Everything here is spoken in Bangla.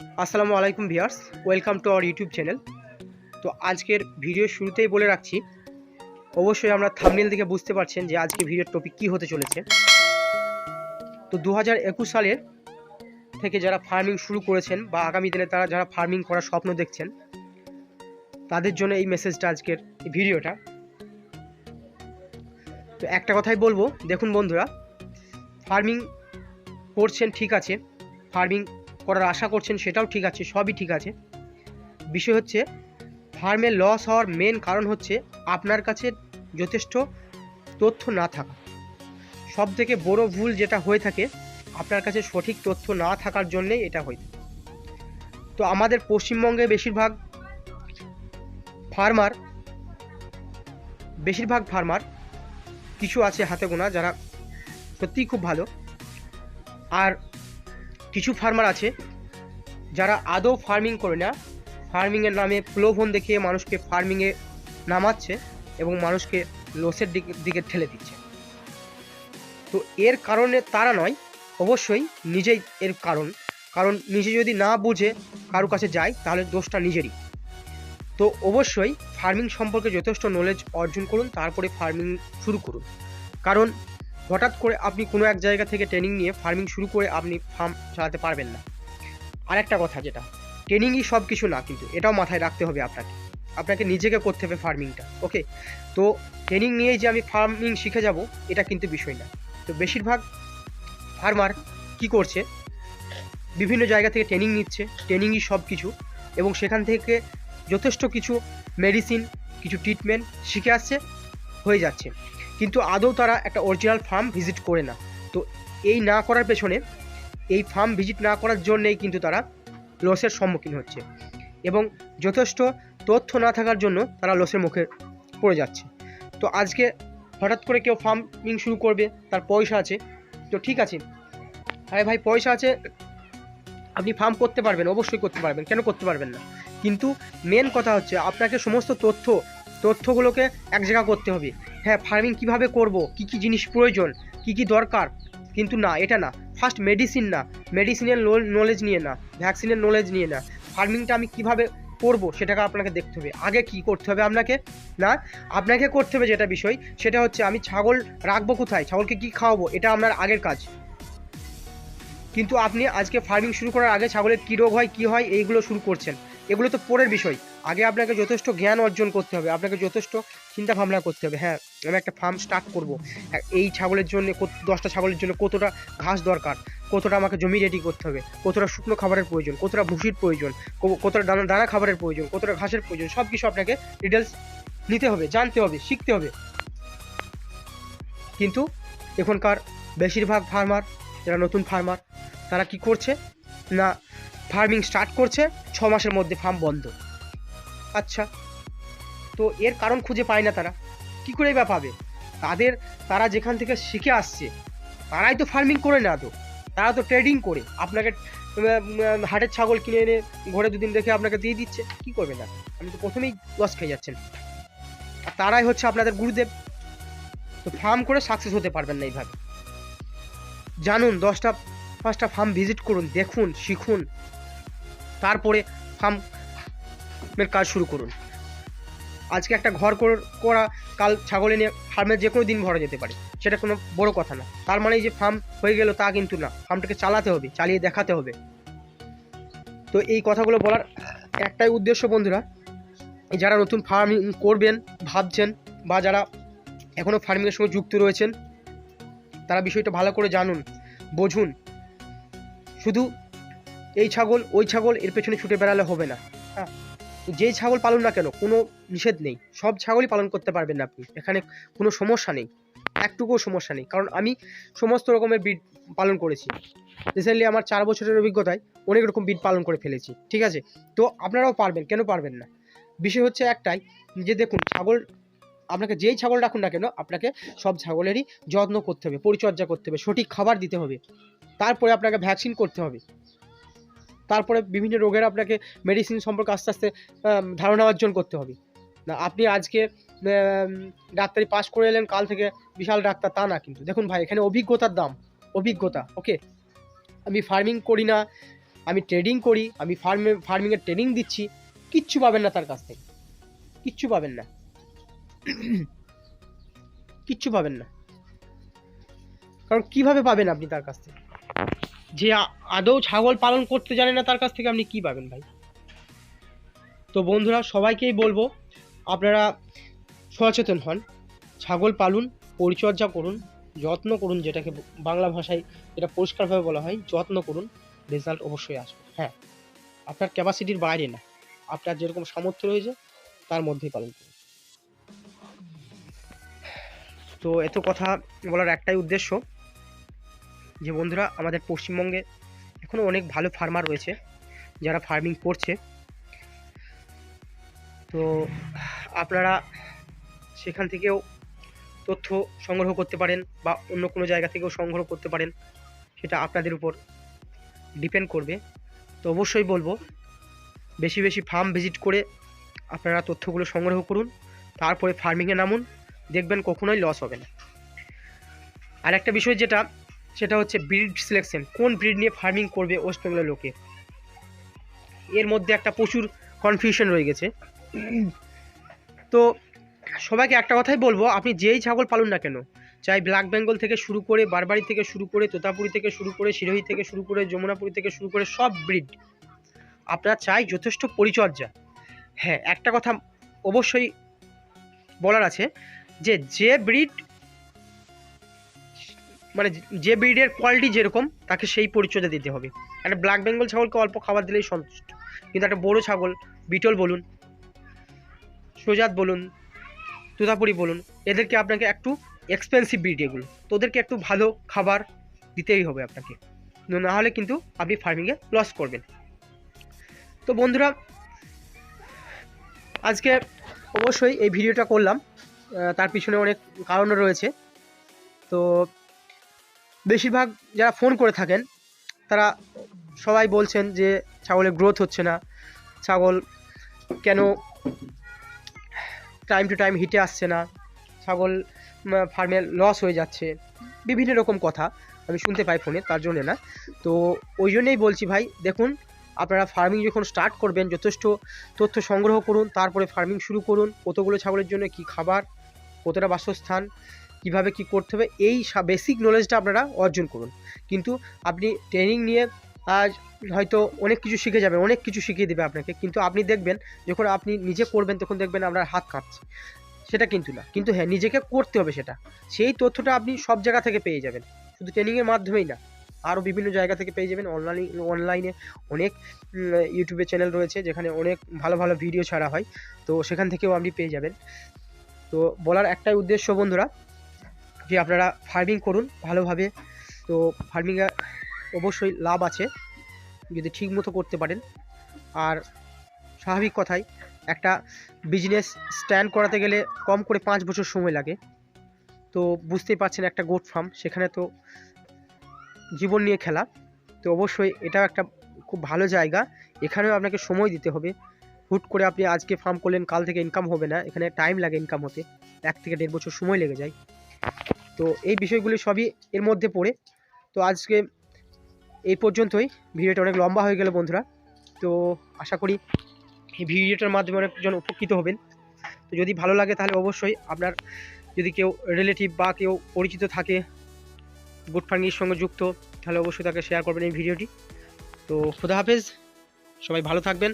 আসসালামু আলাইকুম viewers welcome to our YouTube channel. তো আজকের ভিডিও শুরুতেই বলে রাখছি, অবশ্যই আমরা থামনেল থেকে বুঝতে পারছেন যে আজকে ভিডিওর টপিক কি হতে চলেছে। তো দু হাজার একুশ সালের থেকে যারা ফার্মিং শুরু করেছেন বা আগামী দিনে তারা যারা ফার্মিং করার স্বপ্ন দেখছেন, তাদের জন্য এই মেসেজটা আজকের এই ভিডিওটা। তো একটা কথাই বলব, দেখুন বন্ধুরা ফার্মিং করছেন ঠিক আছে ফার্মিং করার আশা করছেন সেটাও ঠিক আছে, সবই ঠিক আছে। বিষয় হচ্ছে ফার্মে লস হওয়ার মেন কারণ হচ্ছে আপনার কাছে যথেষ্ট তথ্য না থাকা। সব থেকে বড় ভুল যেটা হয়ে থাকে, আপনার কাছে সঠিক তথ্য না থাকার জন্যেই এটা হয়ে থাকে। তো আমাদের পশ্চিমবঙ্গে বেশিরভাগ ফার্মার বেশিরভাগ ফার্মার কিছু আছে হাতে গোনা যারা সত্যিই খুব ভালো। আর কিছু ফার্মার আছে যারা আদৌ ফার্মিং করে না। ফার্মিংয়ের নামে প্রলোভন দেখিয়ে মানুষকে ফার্মিংয়ে নামাচ্ছে এবং মানুষকে লসের দিকে দিকে ঠেলে দিচ্ছে। তো এর কারণে তারা নয়, অবশ্যই নিজেই এর কারণ। কারণ নিজে যদি না বুঝে কারও কাছে যায়, তাহলে দোষটা নিজেরই। তো অবশ্যই ফার্মিং সম্পর্কে যথেষ্ট নলেজ অর্জন করুন, তারপরে ফার্মিং শুরু করুন। কারণ হঠাৎ করে আপনি কোনো এক জায়গা থেকে ট্রেনিং নিয়ে ফার্মিং শুরু করে আপনি ফার্ম চালাতে পারবেন না। আরেকটা কথা যেটা ট্রেনিংই সব কিছু না কিন্তু, এটাও মাথায় রাখতে হবে আপনাকে। আপনাকে নিজেকে করতে হবে ফার্মিংটা ওকে তো ট্রেনিং নিয়েই যে আমি ফার্মিং শিখে যাব, এটা কিন্তু বিষয় না। তো বেশিরভাগ ফার্মার কি করছে, বিভিন্ন জায়গা থেকে ট্রেনিং নিচ্ছে ট্রেনিংই সব কিছু এবং সেখান থেকে যথেষ্ট কিছু মেডিসিন কিছু ট্রিটমেন্ট শিখে আসছে, হয়ে যাচ্ছে। কিন্তু আদৌ তারা একটা অরিজিনাল ফার্ম ভিজিট করে না। তো এই না করার পেছনে, এই ফার্ম ভিজিট না করার জন্যেই কিন্তু তারা লসের সম্মুখীন হচ্ছে। এবং যথেষ্ট তথ্য না থাকার জন্য তারা লসের মুখে পড়ে যাচ্ছে। তো আজকে হঠাৎ করে কেউ ফার্মিং শুরু করবে, তার পয়সা আছে। তো ঠিক আছে। আরে ভাই, পয়সা আছে, আপনি ফার্ম করতে পারবেন, অবশ্যই করতে পারবেন, কেন করতে পারবেন না? কিন্তু মেন কথা হচ্ছে, আপনাকে সমস্ত তথ্য, তথ্যগুলোকে এক জায়গা করতে হবে। হ্যাঁ ফার্মিং কীভাবে করব? কি কি জিনিস প্রয়োজন? কি কি দরকার? কিন্তু না, এটা না। ফার্স্ট মেডিসিন না। মেডিসিনের নলেজ নিয়ে না। ভ্যাকসিনের নলেজ নিয়ে না। ফার্মিংটা আমি কীভাবে করব সেটাকে আপনাকে দেখতে হবে। আগে কি করতে হবে আপনাকে? না? আপনাকে করতে হবে যেটা বিষয়, সেটা হচ্ছে আমি ছাগল রাখব কোথায়? ছাগলকে কি খাওয়াবো? এটা আপনার আগের কাজ। কিন্তু আপনি আজকে ফার্মিং শুরু করার আগে ছাগলের কী রোগ হয়, কী হয়, এইগুলো শুরু করছেন। এগুলো তো পরের বিষয়। আগে আপনাকে যথেষ্ট জ্ঞান অর্জন করতে হবে, আপনাকে যথেষ্ট চিন্তা ভাবনা করতে হবে। হ্যাঁ আমি একটা ফার্ম স্টার্ট করব। এই ছাগলের জন্য দশটা ছাগলের জন্য কতটা ঘাস দরকার, কতটা আমাকে জমি রেডি করতে হবে, কতটা শুকনো খাবারের প্রয়োজন, কতটা ভুসির প্রয়োজন কতটা দানা দানা খাবারের প্রয়োজন, কতটা ঘাসের প্রয়োজন সব কিছু আপনাকে ডিটেলস নিতে হবে, জানতে হবে, শিখতে হবে। কিন্তু এখনকার বেশিরভাগ ফার্মার যারা নতুন ফার্মার তারা কি করছে? না ফার্মিং স্টার্ট করছে, ছ মাসের মধ্যে ফার্ম বন্ধ। আচ্ছা। তো এর কারণ খুঁজে পায় না তারা। কি করে বা পাবে তাদের, তারা যেখান থেকে শিখে আসছে, তারাই তো ফার্মিং করে না তো। তারা তো ট্রেডিং করে। আপনাকে হাটের ছাগল কিনে এনে ঘরে দুদিন রেখে আপনাকে দিয়ে দিচ্ছে। কি করবে না আপনি তো প্রথমেই লস খেয়ে যাচ্ছেন। আর তারাই হচ্ছে আপনাদের গুরুদেব। তো ফার্ম করে সাকসেস হতে পারবেন না এইভাবে। জানুন, দশটা, পাঁচটা ফার্ম ভিজিট করুন, দেখুন, শিখুন। তারপরে ফার্মের কাজ শুরু করুন। আজকে একটা ঘর কর- কাল ছাগল এনে ফার্মের যে কোনো দিন ভরা যেতে পারে। সেটা কোনো বড় কথা না। তার মানে যে ফার্ম হয়ে গেল তা কিন্তু না। ফার্মটাকে চালাতে হবে, চালিয়ে দেখাতে হবে। তো এই কথাগুলো বলার একটাই উদ্দেশ্য বন্ধুরা, যারা নতুন ফার্মিং করবেন, ভাবছেন বা যারা এখনও ফার্মিংয়ের সঙ্গে যুক্ত রয়েছেন, তারা বিষয়টা ভালো করে জানুন, বুঝুন। শুধু এই ছাগল, ওই ছাগল এর পেছনে ছুটে বেড়ালে হবে না। হ্যাঁ তো যেই ছাগল পালন না কেন, কোনো নিষেধ নেই। সব ছাগলই পালন করতে পারবেন আপনি। এখানে কোনো সমস্যা নেই। একটুকুও সমস্যা নেই। কারণ আমি সমস্ত রকমের বিট পালন করেছি। রিসেন্টলি আমার চার বছরের অভিজ্ঞতায় অনেক রকম বিট পালন করে ফেলেছি। ঠিক আছে? তো আপনারাও পারবেন। কেন পারবেন না? বিষয় হচ্ছে একটাই যে দেখুন, ছাগল আপনাকে যেই ছাগল রাখুন না কেন, আপনাকে সব ছাগলেরই যত্ন করতে হবে, পরিচর্যা করতে হবে, সঠিক খাবার দিতে হবে। তারপরে আপনাকে ভ্যাকসিন করতে হবে। তারপরে বিভিন্ন রোগের আপনাকে মেডিসিন সম্পর্কে আস্তে আস্তে ধারণা অর্জন করতে হবে। না, আপনি আজকে ডাক্তারি পাস করে এলেন, কাল থেকে বিশাল ডাক্তার, তা না কিন্তু। দেখুন ভাই, এখানে অভিজ্ঞতার দাম, অভিজ্ঞতা ওকে আমি ফার্মিং করি না, আমি ট্রেডিং করি, আমি ফার্মে ফার্মিংয়ের ট্রেনিং দিচ্ছি, কিচ্ছু পাবেন না তার কাছ থেকে। কিচ্ছু পাবেন না। কিচ্ছু পাবেন না। কারণ কীভাবে পাবেন আপনি তার কাছ থেকে? যে আদৌ ছাগল পালন করতে জানে না তার কাছ থেকে আপনি কি পাবেন ভাই? তো বন্ধুরা, সবাইকেই বলব, আপনারা সচেতন হন, ছাগল পালন, পরিচর্যা করুন, যত্ন করুন যেটাকে বাংলা ভাষায় যেটা পরিষ্কারভাবে বলা হয়, যত্ন করুন রেজাল্ট অবশ্যই আসবে। হ্যাঁ আপনার ক্যাপাসিটির বাইরে না, আপনার যেরকম সামর্থ্য রয়েছে, তার মধ্যেই পালন করুন। তো এত কথা বলার একটাই উদ্দেশ্য যে বন্ধুরা, আমাদের পশ্চিমবঙ্গে এখনও অনেক ভালো ফার্মার রয়েছে, যারা ফার্মিং করছে। তো আপনারা সেখান থেকেও তথ্য সংগ্রহ করতে পারেন বা অন্য কোনো জায়গা থেকেও সংগ্রহ করতে পারেন, সেটা আপনাদের উপর ডিপেন্ড করবে। তো অবশ্যই বলব, বেশি বেশি ফার্ম ভিজিট করে আপনারা তথ্যগুলো সংগ্রহ করুন, তারপরে ফার্মিংয়ে নামুন, দেখবেন কখনোই লস হবে না। আর একটা বিষয় যেটা সেটা হচ্ছে ব্রিড সিলেকশন কোন ব্রিড নিয়ে ফার্মিং করবে ওয়েস্ট বেঙ্গলের লোকে? এর মধ্যে একটা প্রচুর কনফিউশন রয়ে গেছে। তো সবাইকে একটা কথাই বলব, আপনি যেই ছাগল পালুন না কেন, চাই ব্ল্যাক বেঙ্গল থেকে শুরু করে বারবারি থেকে শুরু করে তোতাপুরি থেকে শুরু করে সিরোহি থেকে শুরু করে যমুনাপুরি থেকে শুরু করে সব ব্রিড আপনার চাই যথেষ্ট পরিচর্যা। হ্যাঁ একটা কথা অবশ্যই বলার আছে যে যে ব্রিড মানে যে ব্রিডের কোয়ালিটি যেরকম, তাকে সেই পরিচর্যা দিতে হবে। একটা ব্ল্যাক বেঙ্গল ছাগলকে অল্প খাবার দিলেই সন্তুষ্ট। কিন্তু একটা বড়ো ছাগল বিটল বলুন, সোজাত বলুন, তুতাপুরি বলুন, এদেরকে আপনাকে একটু এক্সপেন্সিভ ব্রিড এগুলো। তো ওদেরকে একটু ভালো খাবার দিতেই হবে আপনাকে। না হলে কিন্তু আপনি ফার্মিংয়ে লস করবেন। তো বন্ধুরা, আজকে অবশ্যই এই ভিডিওটা করলাম। তার পিছনে অনেক কারণও রয়েছে। তো বেশিরভাগ যারা ফোন করে থাকেন, তারা সবাই বলছেন যে ছাগলের গ্রোথ হচ্ছে না। ছাগল কেন টাইম টু টাইম হিটে আসছে না? ছাগল ফার্মে লস হয়ে যাচ্ছে। বিভিন্ন রকম কথা আমি শুনতে পাই ফোনে তার জন্যে না। তো ওই জন্যেই বলছি ভাই, দেখুন, আপনারা ফার্মিং যখন স্টার্ট করবেন, যথেষ্ট তথ্য সংগ্রহ করুন, তারপরে ফার্মিং শুরু করুন, কতগুলো ছাগলের জন্য কি খাবার, কতটা বাসস্থান কীভাবে কি করতে হবে, এই বেসিক নলেজটা আপনারা অর্জন করুন। কিন্তু আপনি ট্রেনিং নিয়ে আজ হয়তো অনেক কিছু শিখে যাবেন, অনেক কিছু শিখিয়ে দেবে আপনাকে। কিন্তু আপনি দেখবেন, যখন আপনি নিজে করবেন, তখন দেখবেন আপনার হাত কাঁপছে। সেটা কিন্তু না। কিন্তু হ্যাঁ নিজেকে করতে হবে সেটা। সেই তথ্যটা আপনি সব জায়গা থেকে পেয়ে যাবেন। শুধু ট্রেনিংয়ের মাধ্যমেই না, আরও বিভিন্ন জায়গা থেকে পেয়ে যাবেন। অনলাইন অনলাইনে অনেক ইউটিউবে চ্যানেল রয়েছে, যেখানে অনেক ভালো ভালো ভিডিও ছাড়া হয়। তো সেখান থেকেও আপনি পেয়ে যাবেন। তো বলার একটাই উদ্দেশ্য বন্ধুরা যে আপনারা ফার্মিং করুন ভালোভাবে, তো ফার্মিংয়ে অবশ্যই লাভ আছে, যদি ঠিক মতো করতে পারেন। আর স্বাভাবিক কথাই, একটা বিজনেস স্ট্যান্ড করাতে গেলে কম করে পাঁচ বছর সময় লাগে। তো বুঝতেই পারছেন, একটা গোট ফার্ম সেখানে তো জীবন নিয়ে খেলা। তো অবশ্যই এটা একটা খুব ভালো জায়গা। এখানেও আপনাকে সময় দিতে হবে। হুট করে আপনি আজকে ফার্ম করলেন, কাল থেকে ইনকাম হবে না। এখানে টাইম লাগে ইনকাম হতে। এক থেকে দেড় বছর সময় লেগে যায়। তো এই বিষয়গুলি সবই এর মধ্যে পড়ে। তো আজকে এই পর্যন্তই। ভিডিওটা অনেক লম্বা হয়ে গেল বন্ধুরা। তো আশা করি এই ভিডিওটার মাধ্যমে অনেকজন উপকৃত হবেন। তো যদি ভালো লাগে তাহলে অবশ্যই আপনার যদি কেউ রিলেটিভ বা কেউ পরিচিত থাকে গুড ফার্মিংয়ের সঙ্গে যুক্ত, তাহলে অবশ্যই তাকে শেয়ার করবেন এই ভিডিওটি। তো খুদা হাফেজ, সবাই ভালো থাকবেন।